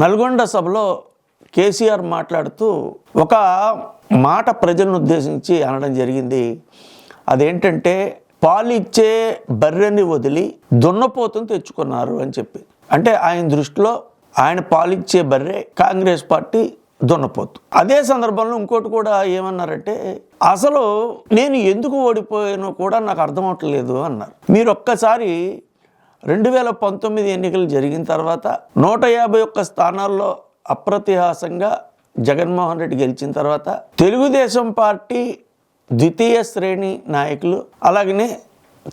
నల్గొండ సభలో కేసీఆర్ మాట్లాడుతూ ఒక మాట ప్రజలను ఉద్దేశించి అనడం జరిగింది. అదేంటంటే పాలిచ్చే బర్రెని వదిలి దున్నపోతును తెచ్చుకున్నారు అని చెప్పి. అంటే ఆయన దృష్టిలో ఆయన పాలిచ్చే బర్రె కాంగ్రెస్ పార్టీ దున్నపోతు. అదే సందర్భంలో ఇంకోటి కూడా ఏమన్నారంటే అసలు నేను ఎందుకు ఓడిపోయానో కూడా నాకు అర్థం అవట్లేదు అన్నారు. మీరు ఒక్కసారి రెండు వేల పంతొమ్మిది ఎన్నికలు జరిగిన తర్వాత నూట యాభై ఒక్క స్థానాల్లో అప్రతిహాసంగా జగన్మోహన్ రెడ్డి గెలిచిన తర్వాత తెలుగుదేశం పార్టీ ద్వితీయ శ్రేణి నాయకులు అలాగనే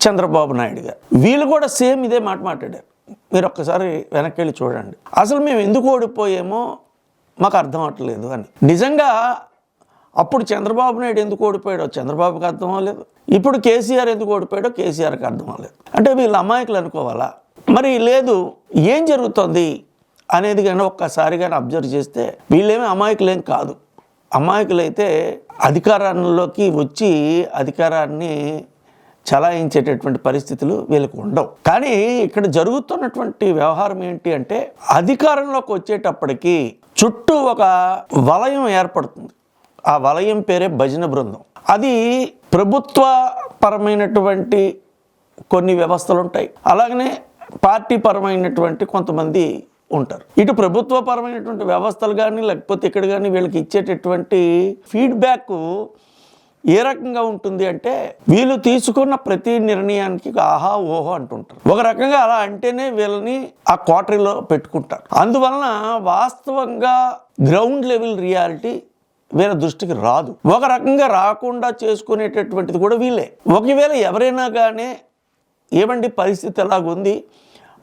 చంద్రబాబు నాయుడు గారు. వీళ్ళు కూడా సేమ్ ఇదే మాట మాట్లాడారు. మీరు ఒక్కసారి వెనక్కి వెళ్ళి చూడండి. అసలు మేము ఎందుకు ఓడిపోయామో మాకు అర్థం అవట్లేదు అని. నిజంగా అప్పుడు చంద్రబాబు నాయుడు ఎందుకు ఓడిపోయాడో చంద్రబాబుకి అర్థం అవ్వలేదు. ఇప్పుడు కేసీఆర్ ఎందుకు ఓడిపోయాడో కేసీఆర్కి అర్థం అవ్వలేదు. అంటే వీళ్ళు అమాయకులు అనుకోవాలా? మరి లేదు ఏం జరుగుతుంది అనేది కానీ ఒక్కసారి కానీ అబ్జర్వ్ చేస్తే వీళ్ళేమీ అమాయకులేం కాదు. అమాయకులైతే అధికారంలోకి వచ్చి అధికారాన్ని చలాయించేటటువంటి పరిస్థితులు వీళ్ళకు ఉండవు. కానీ ఇక్కడ జరుగుతున్నటువంటి వ్యవహారం ఏంటి అంటే అధికారంలోకి వచ్చేటప్పటికి చుట్టూ ఒక వలయం ఏర్పడుతుంది. ఆ వలయం పేరే భజన బృందం. అది ప్రభుత్వ పరమైనటువంటి కొన్ని వ్యవస్థలు ఉంటాయి అలాగనే పార్టీ పరమైనటువంటి కొంతమంది ఉంటారు. ఇటు ప్రభుత్వ పరమైనటువంటి వ్యవస్థలు కానీ లేకపోతే ఇక్కడ కానీ వీళ్ళకి ఇచ్చేటటువంటి ఫీడ్బ్యాక్ ఏ రకంగా ఉంటుంది అంటే వీళ్ళు తీసుకున్న ప్రతి నిర్ణయానికి ఆహా ఓహో అంటుంటారు. ఒక రకంగా అలా అంటేనే వీళ్ళని ఆ క్వార్టరీలో పెట్టుకుంటారు. అందువలన వాస్తవంగా గ్రౌండ్ లెవెల్ రియాలిటీ వీళ్ళ దృష్టికి రాదు. ఒక రకంగా రాకుండా చేసుకునేటటువంటిది కూడా వీళ్ళే. ఒకవేళ ఎవరైనా కానీ ఏమండి పరిస్థితి ఎలాగుంది?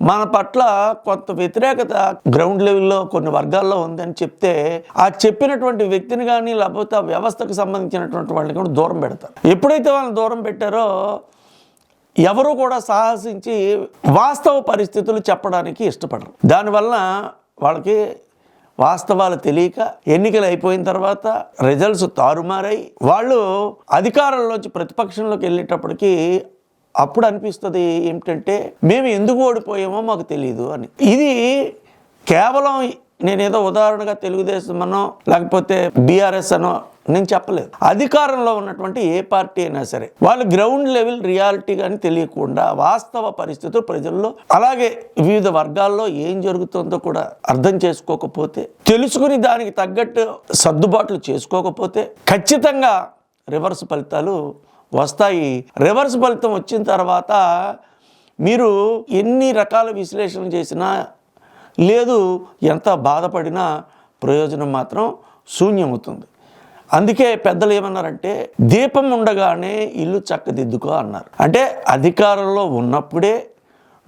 మన పట్ల కొంత వ్యతిరేకత గ్రౌండ్ లెవెల్లో కొన్ని వర్గాల్లో ఉందని చెప్తే ఆ చెప్పినటువంటి వ్యక్తిని కానీ లేకపోతే ఆ వ్యవస్థకు సంబంధించినటువంటి వాళ్ళని కూడా దూరం పెడతారు. ఎప్పుడైతే వాళ్ళని దూరం పెట్టారో ఎవరు కూడా సాహసించి వాస్తవ పరిస్థితులు చెప్పడానికి ఇష్టపడరు. దానివల్ల వాళ్ళకి వాస్తవాలు తెలియక ఎన్నికలు అయిపోయిన తర్వాత రిజల్ట్స్ తారుమారై వాళ్ళు అధికారంలోంచి ప్రతిపక్షంలోకి వెళ్ళేటప్పటికి అప్పుడు అనిపిస్తుంది ఏమిటంటే మేము ఎందుకు ఓడిపోయామో మాకు తెలియదు అని. ఇది కేవలం నేనేదో ఉదాహరణగా తెలుగుదేశం అనో లేకపోతే బీఆర్ఎస్ అనో నేను చెప్పలేదు. అధికారంలో ఉన్నటువంటి ఏ పార్టీ అయినా సరే వాళ్ళు గ్రౌండ్ లెవెల్ రియాలిటీ కానీ తెలియకుండా వాస్తవ పరిస్థితులు ప్రజల్లో అలాగే వివిధ వర్గాల్లో ఏం జరుగుతుందో కూడా అర్థం చేసుకోకపోతే తెలుసుకుని దానికి తగ్గట్టు సర్దుబాట్లు చేసుకోకపోతే ఖచ్చితంగా రివర్స్ ఫలితాలు వస్తాయి. రివర్స్ ఫలితం వచ్చిన తర్వాత మీరు ఎన్ని రకాల విశ్లేషణ చేసినా లేదు ఎంత బాధపడినా ప్రయోజనం మాత్రం శూన్యమవుతుంది. అందుకే పెద్దలు ఏమన్నారంటే దీపం ఉండగానే ఇల్లు చక్కదిద్దుకో అన్నారు. అంటే అధికారంలో ఉన్నప్పుడే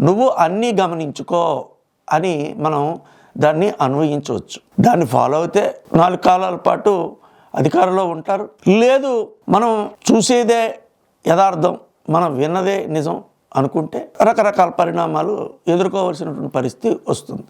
నువ్వు అన్నీ గమనించుకో అని మనం దాన్ని అన్వయించవచ్చు. దాన్ని ఫాలో అయితే నాలుగు కాలాల పాటు అధికారంలో ఉంటారు. లేదు మనం చూసేదే యథార్థం మనం విన్నదే నిజం అనుకుంటే రకరకాల పరిణామాలు ఎదుర్కోవాల్సినటువంటి పరిస్థితి వస్తుంది.